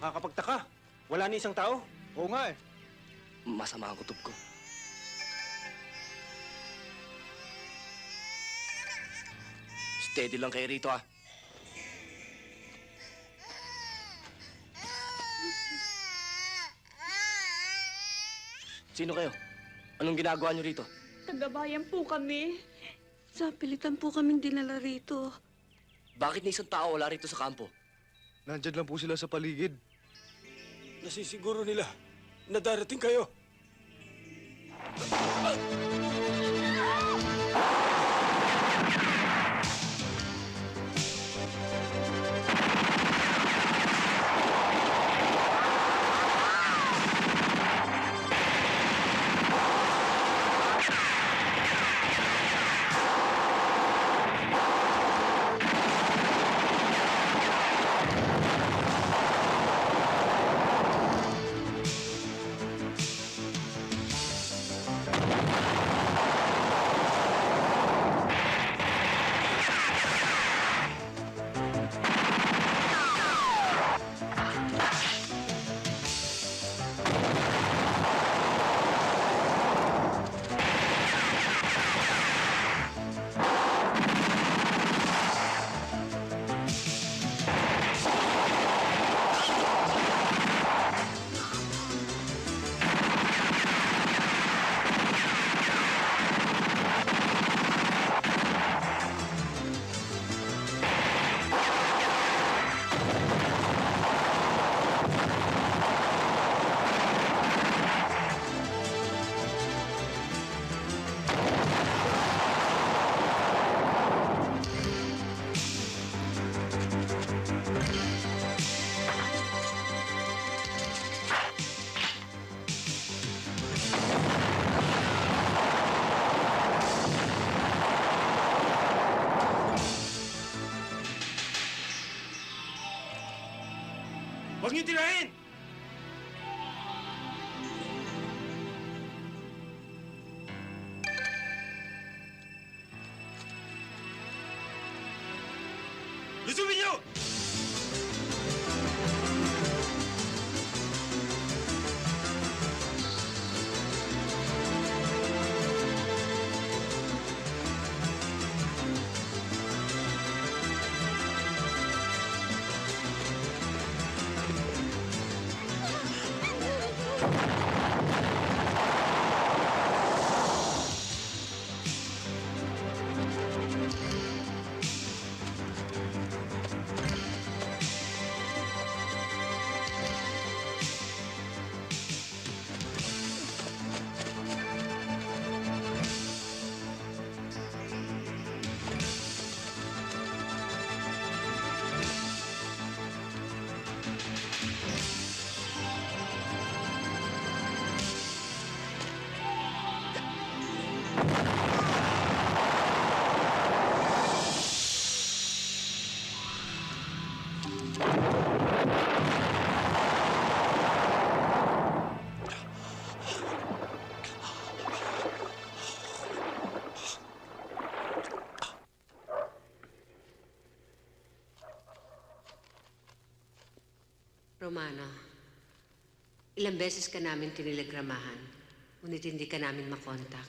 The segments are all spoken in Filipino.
Nakakapagtaka. Wala ni isang tao. Oo nga eh. Masama ang kutob ko. Steady lang kayo rito ah. Sino kayo? Anong ginagawa niyo rito? Tagabayan po kami. Sa pilitan po kaming dinala rito. Bakit ni isang tao wala rito sa kampo? Nandyan lang po sila sa paligid. Nasisiguro nila na darating kayo. Huwag niyo tirahin! Lusubin Romano, ilang beses ka namin tinilegramahan, ngunit hindi ka namin makontak.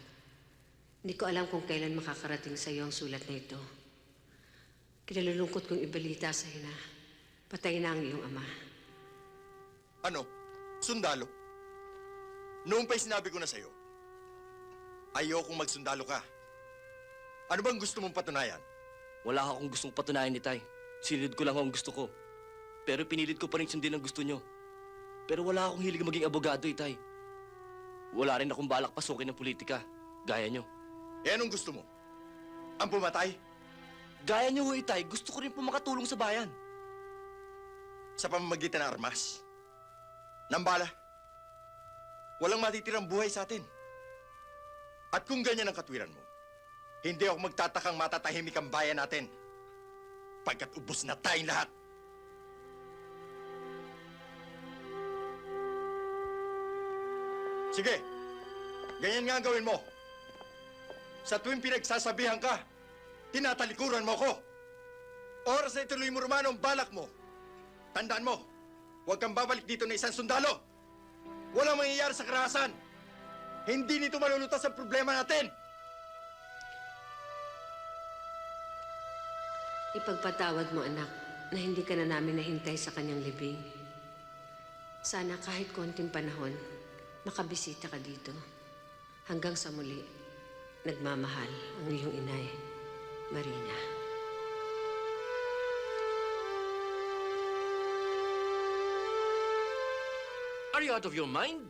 Hindi ko alam kung kailan makakarating sa iyo ang sulat na ito. Kinalulungkot kong ibalita sa iyo na patay na ang iyong ama. Ano? Sundalo? Noong pa'y sinabi ko na sa'yo, ayokong magsundalo ka. Ano bang gusto mong patunayan? Wala akong gustong patunayan ni Tay. Sinunod ko lang ang gusto ko. Pero pinilit ko pa rin sundin ang gusto nyo. Pero wala akong hilig maging abogado, Itay. Wala rin akong balak pasukin ng politika. Gaya nyo. Eh anong gusto mo? Ang pumatay? Gaya nyo, ho, Itay. Gusto ko rin po makatulong sa bayan. Sa pamamagitan ng armas? Nambala? Walang matitirang buhay sa atin. At kung ganyan ang katwiran mo, hindi ako magtatakang matatahimik ang bayan natin. Pagkat ubos na tayong lahat. Sige, ganyan nga ang gawin mo. Sa tuwing pinagsasabihan ka, tinatalikuran mo ko. Oras na ituloy mo, Romano, ang balak mo. Tandaan mo, huwag kang babalik dito na isang sundalo. Walang mangyayari sa karahasan. Hindi nito malulutas ang problema natin. Ipagpatawad mo, anak, na hindi ka na namin nahintay sa kanyang libing. Sana kahit konting panahon, makabisita ka dito. Hanggang sa muli, nagmamahal ang iyong inay, Marina. Are you out of your mind?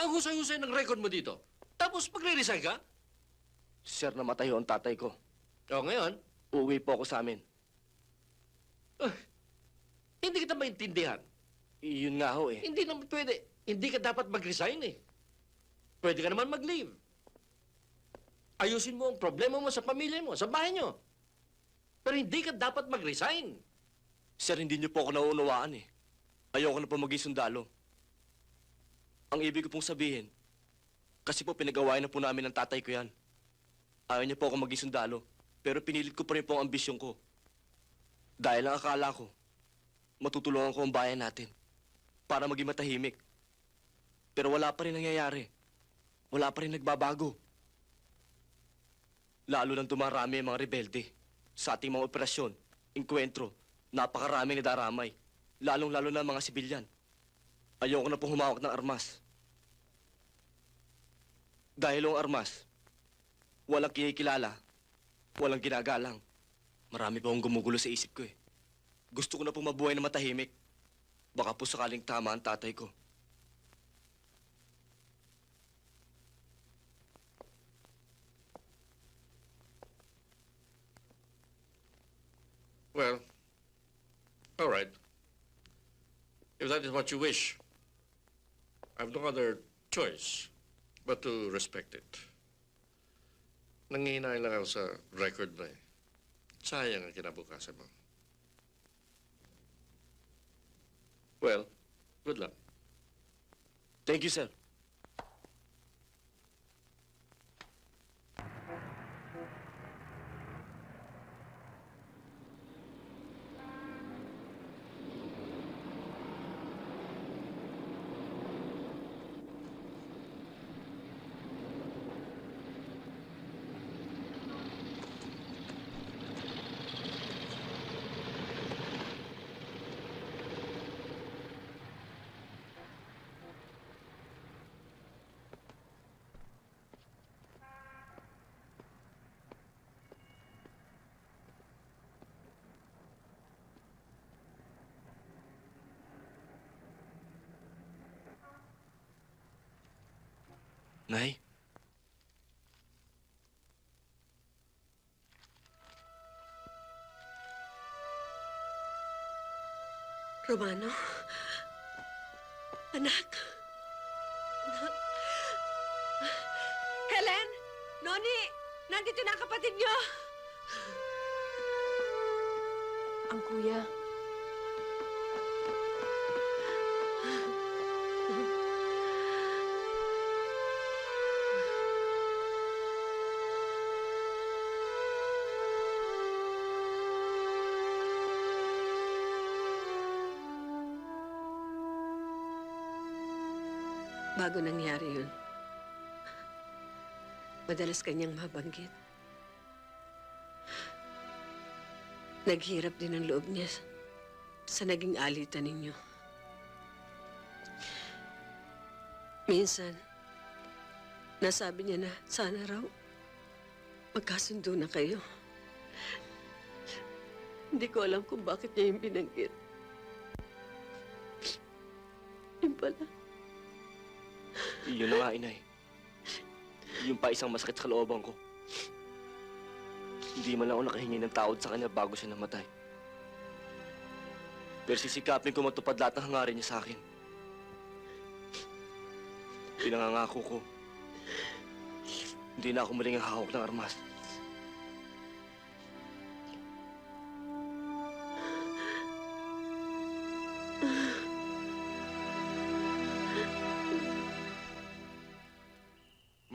Ang husay-husay ng record mo dito. Tapos magre-resign ka? Sir, namatay ho ang tatay ko. O ngayon, Uuwi po ako sa amin. hindi kita maintindihan. Yun nga ho eh. Hindi naman pwede. Hindi ka dapat mag-resign eh. Pwede ka naman mag-leave. Ayusin mo ang problema mo sa pamilya mo, sa bahay nyo. Pero hindi ka dapat mag-resign. Sir, hindi niyo po ako nauunawaan eh. Ayoko na po maging sundalo. Ang ibig ko pong sabihin, kasi po pinagawain na po namin ng tatay ko yan. Ayaw niya po ako maging sundalo, pero pinilit ko pa rin po ang ambisyon ko. Dahil ang akala ko, matutulungan ko ang bayan natin para maging matahimik. Pero wala pa rin nangyayari. Wala pa rin nagbabago. Lalo nang dumarami ang mga rebelde sa ating mga operasyon, inkwentro, napakaraming nadaramay. Lalong-lalo na mga sibilyan. Ayoko na pong humawak ng armas. Dahil ang armas, walang kinikilala, walang ginagalang. Marami pa akong gumugulo sa isip ko eh. Gusto ko na pong mabuhay na matahimik. Baka po sakaling tama ang tatay ko. Well, all right. If that is what you wish, I have no other choice but to respect it. Nangihinay lang ako sa record na eh. Sayang ang kinabukasan mo. Well, good luck. Thank you, sir. Nay? Romano? Anak? Anak? Helen? Noni? Nandito na ang kapatid niyo! Ang kuya. Bago nangyari yun, madalas kanyang mabanggit. Naghirap din ang loob niya sa naging alitan ninyo. Minsan, nasabi niya na sana raw magkasundo na kayo. Hindi ko alam kung bakit niya yung binanggit. Yun pala. Yun na nga, inay. Yung pa isang masakit sa kalooban ko. Hindi man lang ako nakahingi ng tawad sa kanya bago siya namatay. Pero sisikapin ko matupad lahat ng hangarin niya sa akin. Pinangangako ko. Hindi na ako muling ang hawak ng armas.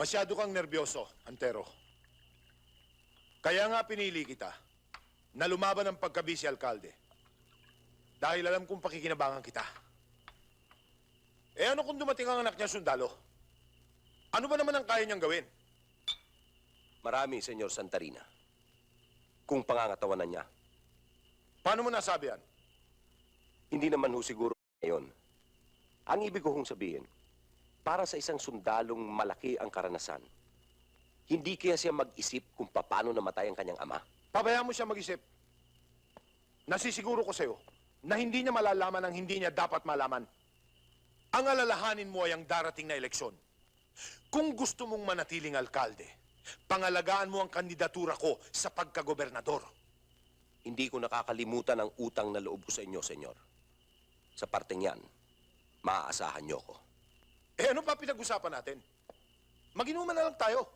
Masyado kang nervyoso, Antero. Kaya nga pinili kita na lumaban ng pagkabisi alkalde. dahil alam kong pakikinabangan kita. Eh ano kung dumating ang anak niya sundalo? Ano ba naman ang kaya niyang gawin? Marami, Senyor Santarina. Kung pangangatawanan niya, Paano mo nasabi yan? hindi naman ho siguro ngayon. Ang ibig ko hong sabihin, para sa isang sundalong malaki ang karanasan, hindi kaya siya mag-isip kung paano namatay ang kanyang ama. Pabayaan mo siya mag-isip. Nasisiguro ko sa'yo na hindi niya malalaman ang hindi niya dapat malaman. Ang alalahanin mo ay ang darating na eleksyon. Kung gusto mong manatiling alkalde, pangalagaan mo ang kandidatura ko sa pagkagobernador. Hindi ko nakakalimutan ang utang na loob ko sa inyo, Senyor. Sa parteng yan, maaasahan niyo ko. Eh ano pa pinag-usapan natin? Maginuman na lang tayo.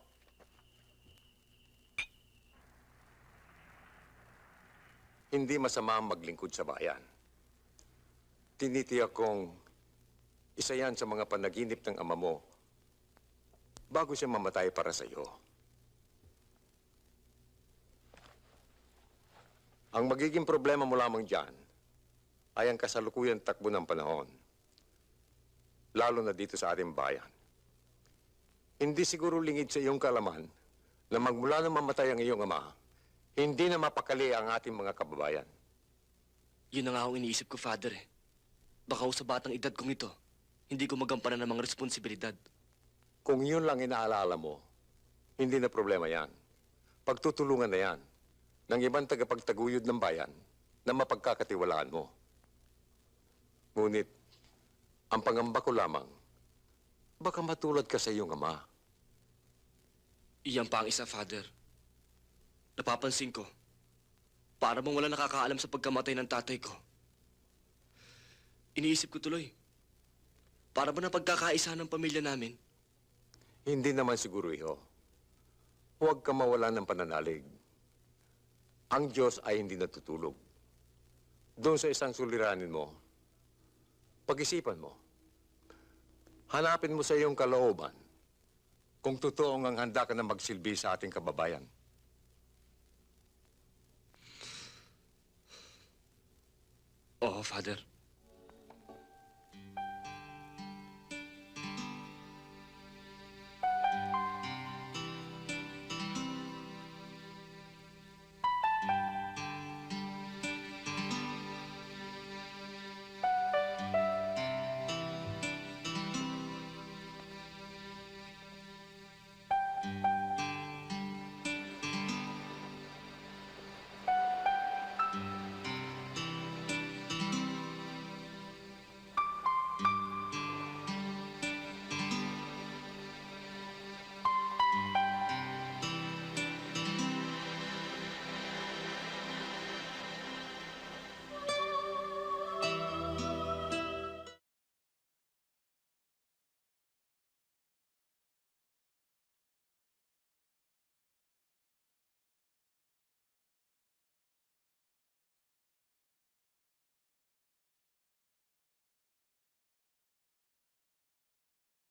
Hindi masama ang maglingkod sa bayan. Tinitiyak kong isa yan sa mga panaginip ng ama mo bago siya mamatay para sa iyo. Ang magiging problema mo lamang dyan ay ang kasalukuyang takbo ng panahon, lalo na dito sa ating bayan. Hindi siguro lingid sa iyong kalaman na magmula nang mamatay ang iyong ama, hindi na mapakali ang ating mga kababayan. Yun na nga ang iniisip ko, Father eh. Baka sa batang edad kong ito, hindi ko magampanan ng mga responsibilidad. Kung yun lang inaalala mo, hindi na problema yan. Pagtutulungan na yan ng ibang tagapagtaguyod ng bayan na mapagkakatiwalaan mo. Ngunit, ang pangamba ko lamang, baka matulad ka sa iyong ama. Iyan pa ang isa, Father. Napapansin ko, para bang wala nakakaalam sa pagkamatay ng tatay ko. Iniisip ko tuloy, para ba na pagkakaisa ng pamilya namin? Hindi naman siguro, iho. Huwag ka mawala ng pananalig. Ang Diyos ay hindi natutulog. Doon sa isang suliranin mo, pag-isipan mo. Hanapin mo sa iyong kalooban kung totoong ang handa ka na magsilbi sa ating kababayan. Oo, Father.